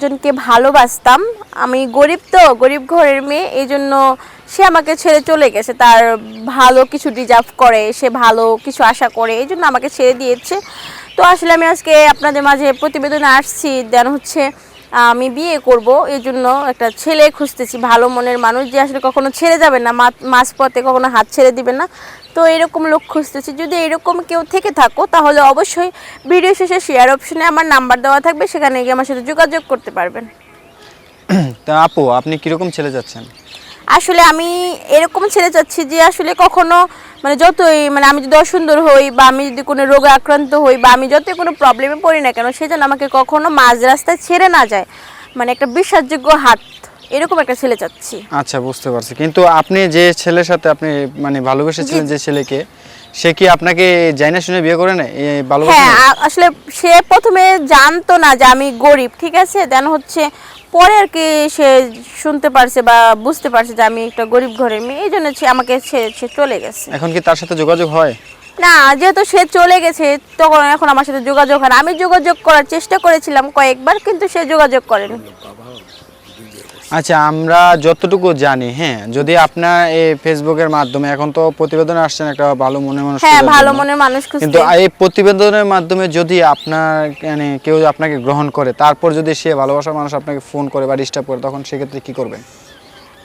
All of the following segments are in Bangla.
একজনকে ভালোবাসতাম। আমি গরিব তো, গরিব ঘরের মেয়ে এই জন্য সে আমাকে ছেড়ে চলে গেছে। তার ভালো কিছু ডিজার্ভ করে, সে ভালো কিছু আশা করে এই জন্য আমাকে ছেড়ে দিয়েছে। তো আসলে আমি আজকে আপনাদের মাঝে প্রতিবেদনে আসছি, দেন হচ্ছে, আমি বিয়ে করব এই জন্য একটা ছেলে খুঁজতেছি, ভালো মনের মানুষ, যে আসলে কখনো ছেড়ে যাবে না মাঝপথে কখনো হাত ছেড়ে দিবে না। তো এরকম লোক খুঁজতেছি। যদি এরকম কেউ থেকে থাকো তাহলে অবশ্যই ভিডিও শেষে শেয়ার অপশনে আমার নাম্বার দেওয়া থাকবে সেখানে গিয়ে আমার সাথে যোগাযোগ করতে পারবেন। তা আপু আপনি কীরকম ছেলে যাচ্ছেন আসলে আমি এরকম ছেড়ে যাচ্ছি যে আসলে কখনো মানে যতই মানে আমি যদি অসুন্দর হই বা আমি যদি কোনো রোগে আক্রান্ত হই বা আমি যতই কোনো প্রবলেমে পড়ি না কেন সে যেন আমাকে কখনো মাঝ রাস্তায় ছেড়ে না যায়। মানে একটা বিশ্বাসযোগ্য হাত এরকম একটা ছেলে চাচ্ছি। আচ্ছা বুঝতে পারছি। কিন্তু আপনি যে ছেলের সাথে আপনি মানে ভালোবেসেছিলেন যে ছেলেকে সে কি আপনাকে শুনে বিয়ে করে ভালোবাসা হ্যাঁ আসলে সে প্রথমে জানতো না যে আমি গরিব ঠিক আছে? দেন হচ্ছে পরে আর কি সে শুনতে পারছে বা বুঝতে পারছে যে আমি একটা গরিব ঘরের মেয়ে। এই জন্য আমাকে সে চলে গেছে। এখন কি তার সাথে যোগাযোগ হয়? না যেহেতু সে চলে গেছে তখন এখন আমার সাথে যোগাযোগ হয় না। আমি যোগাযোগ করার চেষ্টা করেছিলাম কয়েকবার কিন্তু সে যোগাযোগ করেনি। আচ্ছা আমরা যতটুকু জানি হ্যাঁ যদি আপনার এই ফেসবুকের মাধ্যমে এখন তো প্রতিবেদন আসছেন একটা ভালো মনে মানুষ হ্যাঁ ভালো মনে মনের মানুষ কিন্তু এই প্রতিবেদনের মাধ্যমে যদি আপনার মানে কেউ আপনাকে গ্রহণ করে তারপর যদি সে ভালোবাসার মানুষ আপনাকে ফোন করে বা ডিস্টার্ব করে তখন সেক্ষেত্রে কি করবেন?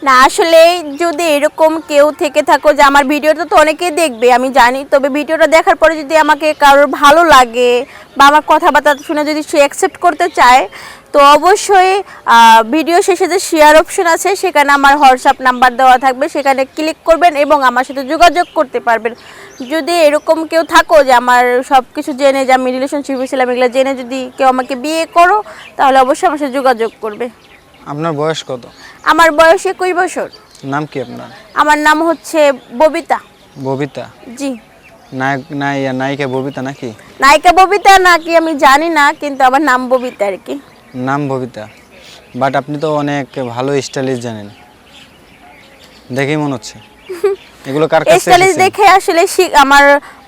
না, আসলে যদি এরকম কেউ থেকে থাকো যে আমার ভিডিওটা তো অনেকেই দেখবে, আমি জানি, তবে ভিডিওটা দেখার পরে যদি আমাকে কারোর ভালো লাগে বা আমার কথাবার্তা শুনে যদি সে অ্যাকসেপ্ট করতে চায়, তো অবশ্যই ভিডিও শেষে যে শেয়ার অপশন আছে, সেখানে আমার হোয়াটসঅ্যাপ নাম্বার দেওয়া থাকবে, সেখানে ক্লিক করবেন এবং আমার সাথে যোগাযোগ করতে পারবেন। যদি এরকম কেউ থাকো যে আমার সব কিছু জেনে, যে আমি রিলেশনশিপে ছিলাম, এগুলো জেনে যদি কেউ আমাকে বিয়ে করো, তাহলে অবশ্যই আমার সাথে যোগাযোগ করবে। আপনার বয়স কত? আমার বয়স একুশ বছর। নাম কি আপনার? আমার নাম হচ্ছে ববিতা। ববিতা? জি। নায়ক নাই নায়িকা ববিতা নাকি? নায়িকা ববিতা নাকি আমি জানি না কিন্তু আমার নাম ববিতা আর কি। নাম ববিতা। বাট আপনি তো অনেক ভালো স্টাইলিশ জানেন। দেখেই মনে হচ্ছে। এগুলো কার কাছে স্টাইলিশ দেখে আসলে আমার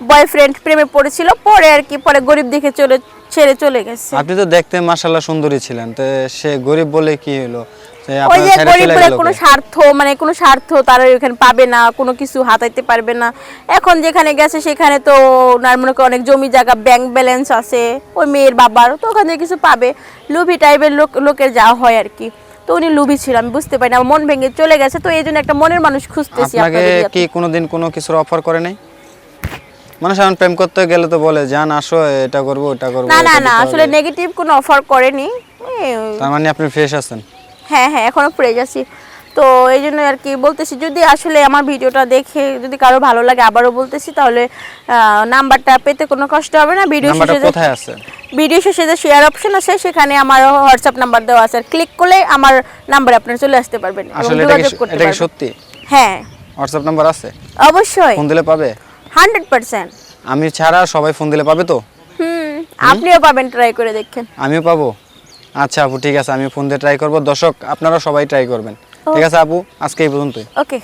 বয়ফ্রেন্ড প্রেমে পড়েছিল পরে আর কি পরে গরিব দেখে চলে ছেড়ে চলে গেছে। আপনি তো দেখতে মাশাল্লাহ সুন্দরী ছিলেন তো সে গরিব বলে কি হলো? ওই যে কোনো স্বার্থ মানে কোনো স্বার্থ তারা ওখানে পাবে না কোনো কিছু হাতাইতে পারবে না। এখন যেখানে গেছে সেখানে তো ওনার মনে অনেক জমি জায়গা ব্যাংক ব্যালেন্স আছে ওই মেয়ের বাবার তো ওখান কিছু পাবে। লুভি টাইপের লোক লোকের যা হয় আর কি। তো উনি লুভি ছিল আমি বুঝতে পারি না আমার মন ভেঙে চলে গেছে তো এই জন্য একটা মনের মানুষ খুঁজতেছি আপনাকে কি কোনোদিন কোনো কিছুর অফার করে নাই? মানুষ এখন প্রেম করতে গেলে তো বলে আসো এটা করব ওটা করব না না না আসলে নেগেটিভ কোনো অফার করেনি। তার মানে আপনি ফ্রেশ আছেন? হ্যাঁ হ্যাঁ এখনও ফ্রেশ আছি। তো এই জন্য আর কি বলতেছি যদি আসলে আমার ভিডিওটা দেখে যদি কারও ভালো লাগে আবারও বলতেছি তাহলে নাম্বারটা পেতে কোনো কষ্ট হবে না। ভিডিও শেষে কোথায় আছে? ভিডিও শেষে যে শেয়ার অপশন আছে সেখানে আমার হোয়াটসঅ্যাপ নাম্বার দেওয়া আছে। ক্লিক করলে আমার নাম্বার আপনারা চলে আসতে পারবেন। আসলে এটা কি সত্যি? হ্যাঁ। হোয়াটসঅ্যাপ নাম্বার আছে? অবশ্যই। ফোন দিলে পাবে? Hundred percent. আমি ছাড়া সবাই ফোন দিলে পাবে তো? হুম আপনিও পাবেন ট্রাই করে দেখেন। আমিও পাবো। আচ্ছা আপু ঠিক আছে আমি ফোন দিয়ে ট্রাই করব। দর্শক আপনারা সবাই ট্রাই করবেন। ঠিক আছে আপু আজকে এই পর্যন্তই। ওকে